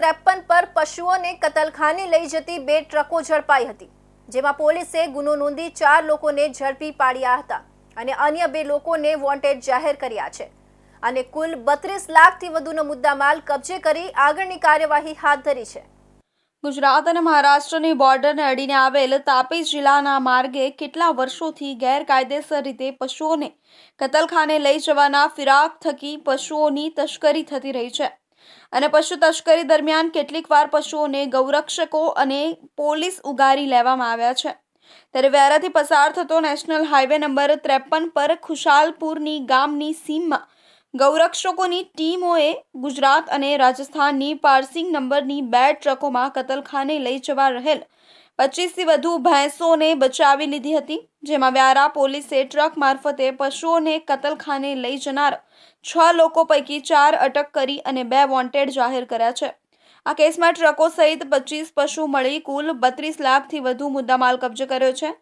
ત્રેપન પર પશુઓને કતલખાને લઈ જતી બે ટ્રકો ઝડપાઈ હતી, જેમાં પોલીસે ગુનો નોંધી ચાર લોકોને ઝડપી પાડ્યા હતા અને અન્ય બે લોકોને વોન્ટેડ જાહેર કર્યા છે. અને કુલ બત્રીસ લાખથી વધુનો મુદ્દામાલ કબજે કરી આગળની કાર્યવાહી હાથ ધરી છે. ગુજરાત અને મહારાષ્ટ્રની બોર્ડરને અડીને આવેલ તાપી જિલ્લાના માર્ગે કેટલા વર્ષોથી ગેરકાયદેસર રીતે પશુઓને કતલખાને લઈ જવાના ફિરાક થકી પશુઓની તસ્કરી થતી રહી છે. અને પશુ તસ્કરી દરમિયાન કેટલીક વાર પશુઓને ગૌરક્ષકો અને પોલીસ ઉગારી લેવામાં આવ્યા છે. ત્યારે વ્યારાથી પસાર થતો નેશનલ હાઈવે નંબર ત્રેપન પર ખુશાલપુરની ગામની સીમમાં ગૌરક્ષકોની ટીમોએ ગુજરાત અને રાજસ્થાનની પાર્સિંગ નંબરની બે ટ્રકોમાં કતલખાને લઈ જવા રહેલ પચીસથી વધુ ભેંસોને બચાવી લીધી હતી, જેમાં વ્યારા પોલીસે ટ્રક મારફતે પશુઓને કતલખાને લઈ જનાર છ લોકો પૈકી ચાર અટક કરી અને બે વોન્ટેડ જાહેર કર્યા છે. આ કેસમાં ટ્રકો સહિત પચીસ પશુ મળી કુલ બત્રીસ લાખથી વધુ મુદ્દામાલ કબજે કર્યો છે,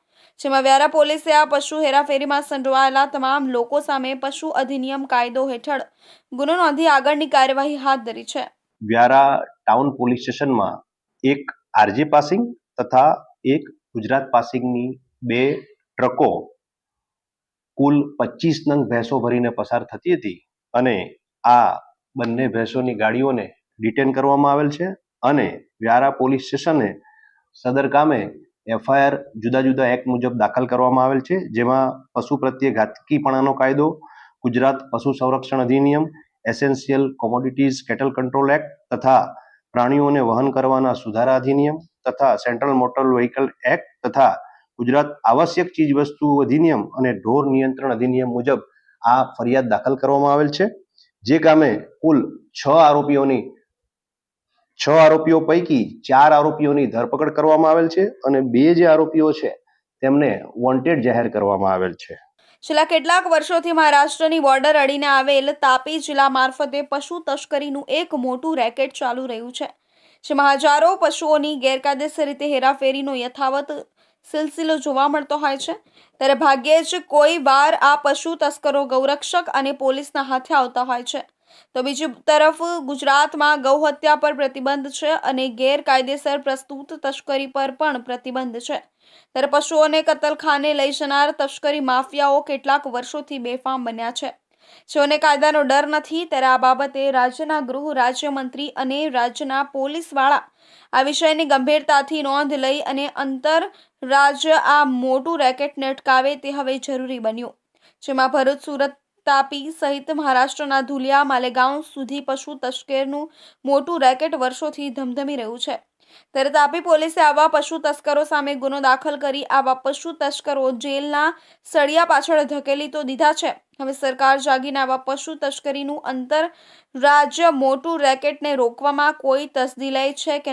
જેમાં વ્યારા પોલીસે આ પશુ હેરાફેરીમાં સંડોવાયેલા તમામ લોકો સામે પશુ અધિનિયમ કાયદો હેઠળ ગુનો નોંધી આગળની કાર્યવાહી હાથ ધરી છે. વ્યારા ટાઉન પોલીસ સ્ટેશનમાં એક આરજી પાસિંગ તથા એક ગુજરાત પાસિંગની બે ટ્રકો કુલ પચીસ નંગ ભેંસો ભરીને પસાર થતી હતી અને આ બંને ભેંસોની ગાડીઓને ડિટેન કરવામાં આવેલ છે અને વ્યારા પોલીસ સ્ટેશને સદર કામે એફઆઈઆર જુદા જુદા એક્ટ મુજબ દાખલ કરવામાં આવેલ છે, જેમાં પશુ પ્રત્યે ઘાતકીપણાનો કાયદો, ગુજરાત પશુ સંરક્ષણ અધિનિયમ, essential commodities cattle control act તથા પ્રાણીઓને વહન કરવાના સુધારા અધિનિયમ તથા સેન્ટ્રલ મોટર વ્હીકલ એક્ટ તથા ગુજરાત આવશ્યક ચીજ વસ્તુ અધિનિયમ અને ઢોર નિયંત્રણ અધિનિયમ મુજબ આ ફરિયાદ દાખલ કરવામાં આવેલ છે. જે કામે કુલ છ આરોપીઓની, છ આરોપીઓ પૈકી ચાર આરોપીઓની ધરપકડ કરવામાં આવેલ છે અને બે જે આરોપીઓ છે તેમને વોન્ટેડ જાહેર કરવામાં આવેલ છે. છેલ્લા કેટલાક વર્ષોથી મહારાષ્ટ્રની બોર્ડર અડીને આવેલ તાપી જિલ્લા મારફતે પશુ તસ્કરીનું એક મોટું રેકેટ ચાલુ રહ્યું છે, જેમાં હજારો પશુઓની ગેરકાયદેસર રીતે હેરાફેરીનો યથાવત સિલસિલો જોવા મળતો હોય છે. ત્યારે ભાગ્યે જ કોઈ વાર આ પશુ તસ્કરો ગૌરક્ષક અને પોલીસના હાથે આવતા હોય છે. તો બીજી તરફ ગુજરાતમાં ગૌહત્યા પર પ્રતિબંધ છે અને ગેરકાયદેસર પ્રસ્તુત તસ્કરી પર પણ પ્રતિબંધ છે. ત્યારે પશુઓને કતલખાને લઈ જનાર તસ્કરી માફિયાઓ કેટલાક વર્ષોથી બેફામ બન્યા છે. જેઓને કાયદાનો ડર નથી, ત્યારે આ બાબતે રાજ્યના ગૃહ રાજ્યમંત્રી અને રાજ્યના પોલીસવાળા આ વિષયની ગંભીરતાથી નોંધ લઈ અને અંતર રાજ્ય આ મોટું રેકેટને અટકાવે તે હવે જરૂરી બન્યું. જેમાં ભરૂચ, સુરત તાપી સહિત મહારાષ્ટ્રના ધુલિયા, માલેગાંવ સુધી પશુ તસ્કરનું મોટું રેકેટ વર્ષોથી ધમધમી રહ્યું છે. ત્યારે તાપી પોલીસે આવા પશુ તસ્કરો સામે ગુનો દાખલ કરી આવા પશુ તસ્કરો જેલના સળિયા પાછળ ધકેલી તો દીધા છે. હવે સરકાર જાગીને આવા પશુ તસ્કરીનું અંતર રાજ્ય મોટું રેકેટને રોકવામાં કોઈ તસદી છે કે